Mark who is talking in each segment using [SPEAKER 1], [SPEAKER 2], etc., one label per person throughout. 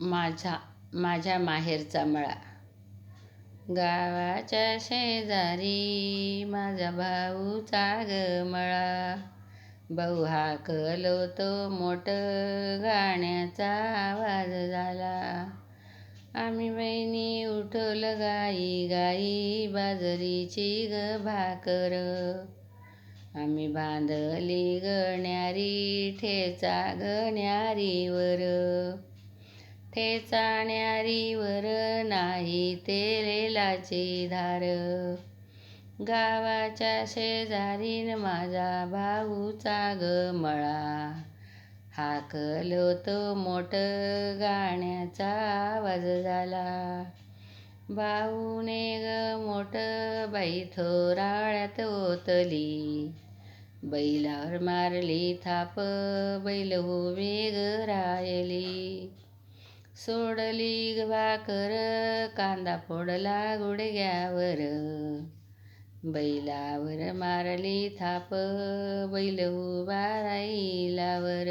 [SPEAKER 1] माझा माझ्या माहेरचा मळा. गावाच्या शेजारी माझा भाऊचा ग मळा. भाऊ हाकलो तो मोठं गाण्याचा आवाज झाला. आम्ही बहिणी उठवलं गाई गाई बाजरीची ग भाकर. आम्ही बांधली गण्यारी ठेचा गण्यारीवर. ठेचाण्यारीवर नाही तेलाची धार. गावाच्या शेजारीन माझा भाऊचा ग मळा. हाकलो तो मोठ गाण्याचा आवाज झाला. भाऊने ग मोठ बाई थोराळ्यात ओतली. बैलावर मारली थाप बैल हो वेग रायली. सोडली भाकर कांदा फोडला गुडघ्यावर. बैलावर मारली थाप बैल उभा राहिलावर.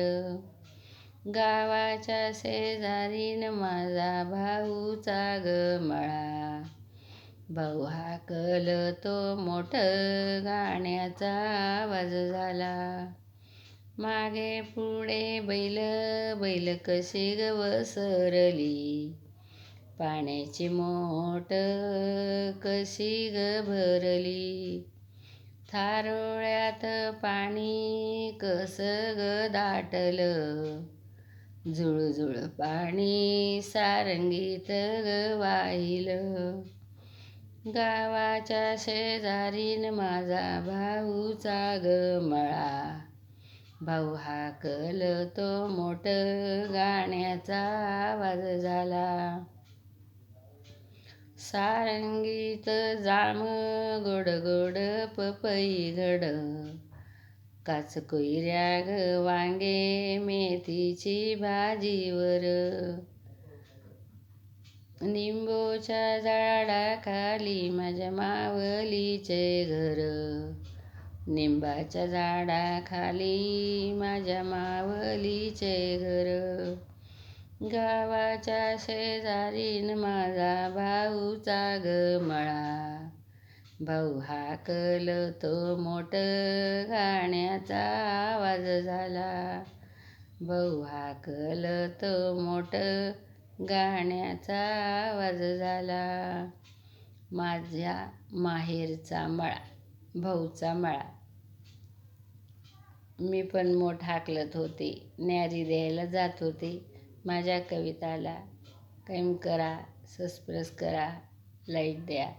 [SPEAKER 1] गावाच्या शेजारीन माझा भाऊचा ग मळा. भाऊ हाकल तो मोठ गाण्याचा आवाज झाला. मागे पुढे बैल बैल कशी गवसरली वसरली? पाण्याची मोट कशी ग भरली? थारोळ्यात पाणी कस ग दाटलं? जुळजुळ पाणी सारंगीत ग वाहिलं? गावाच्या शेजारीन माझा भाऊचा ग मळा. भाऊ हाकल तो मोठ गाण्याचा आवाज झाला. सारंगीत जाम गोड गोड पपई घड काच कोयऱ्या ग वांगे मेथीची भाजीवर. निंबोच्या झाडाखाली माझ्या मावलीचे घर. निंबाच्या झाडाखाली माझ्या मावलीचे घर. गावाच्या शेजारीन माझा भाऊचा ग मळा भाऊ हाकल तो मोठ गाण्याचा आवाज झाला. भाऊ हाकल तो मोठ गाण्याचा आवाज झाला. माझ्या माहेरचा मळा. भाऊचा मळा. मी पण मोठ हाकलत होते. न्यारी द्यायला जात होते. माझ्या कविताला कैम करा सबस्क्राईब करा लाईक द्या.